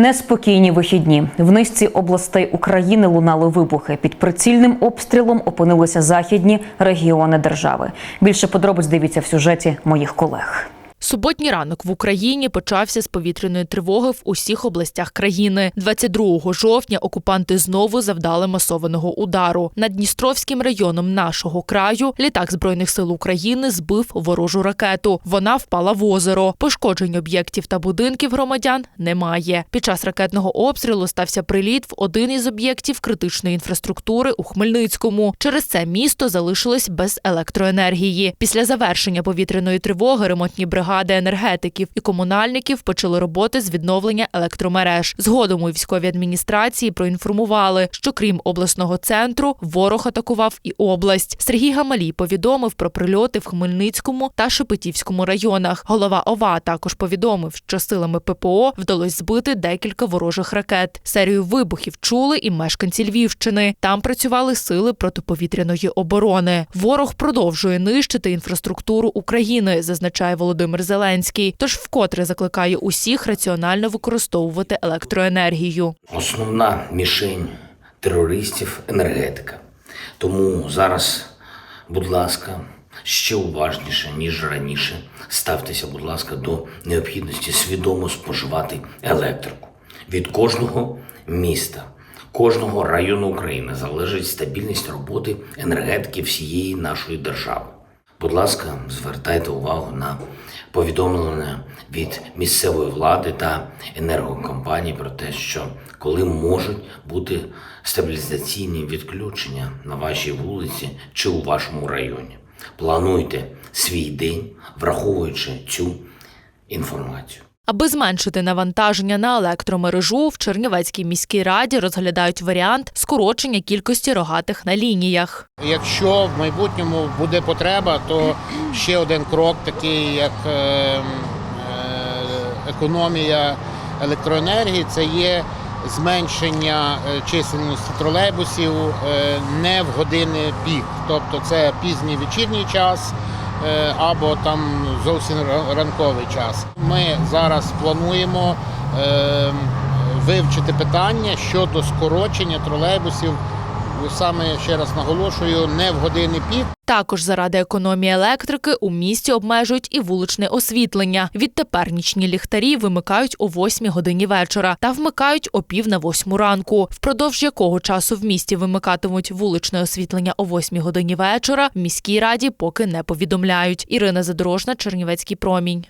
Неспокійні вихідні в низці областей України лунали вибухи. Під прицільним обстрілом опинилися західні регіони держави. Більше подробиць дивіться в сюжеті моїх колег. Суботній ранок в Україні почався з повітряної тривоги в усіх областях країни. 22 жовтня окупанти знову завдали масованого удару. Над Дністровським районом нашого краю літак збройних сил України збив ворожу ракету. Вона впала в озеро. Пошкоджень об'єктів та будинків громадян немає. Під час ракетного обстрілу стався приліт в один із об'єктів критичної інфраструктури у Хмельницькому. Через це місто залишилось без електроенергії. Після завершення повітряної тривоги ремонтні бригади енергетиків і комунальників почали роботи з відновлення електромереж. Згодом у військовій адміністрації проінформували, що крім обласного центру, ворог атакував і область. Сергій Гамалій повідомив про прильоти в Хмельницькому та Шепетівському районах. Голова ОВА також повідомив, що силами ППО вдалося збити декілька ворожих ракет. Серію вибухів чули і мешканці Львівщини. Там працювали сили протиповітряної оборони. Ворог продовжує нищити інфраструктуру України, зазначає Володимир Зеленський. Тож вкотре закликає усіх раціонально використовувати електроенергію. Основна мішень терористів енергетика. Тому зараз, будь ласка, ще уважніше, ніж раніше, ставтеся, будь ласка, до необхідності свідомо споживати електрику. Від кожного міста, кожного району України залежить стабільність роботи енергетики всієї нашої держави. Будь ласка, звертайте увагу на повідомлення від місцевої влади та енергокомпаній про те, що коли можуть бути стабілізаційні відключення на вашій вулиці чи у вашому районі. Плануйте свій день, враховуючи цю інформацію. Аби зменшити навантаження на електромережу, в Чернівецькій міській раді розглядають варіант скорочення кількості рогатих на лініях. Якщо в майбутньому буде потреба, то ще один крок, такий як е, е, економія електроенергії, це є зменшення е, чисельності тролейбусів е, не в години пік, тобто це пізній вечірній час. Е, Або там зовсім ранковий час. Ми зараз плануємо е, вивчити питання щодо скорочення тролейбусів саме ще раз наголошую, не в години пік. Також заради економії електрики у місті обмежують і вуличне освітлення. Відтепер нічні ліхтарі вимикають о 8 годині вечора та вмикають о пів на восьму ранку. Впродовж якого часу в місті вимикатимуть вуличне освітлення о 8 годині вечора, в міській раді поки не повідомляють. Ірина Задорожна, Чернівецький промінь.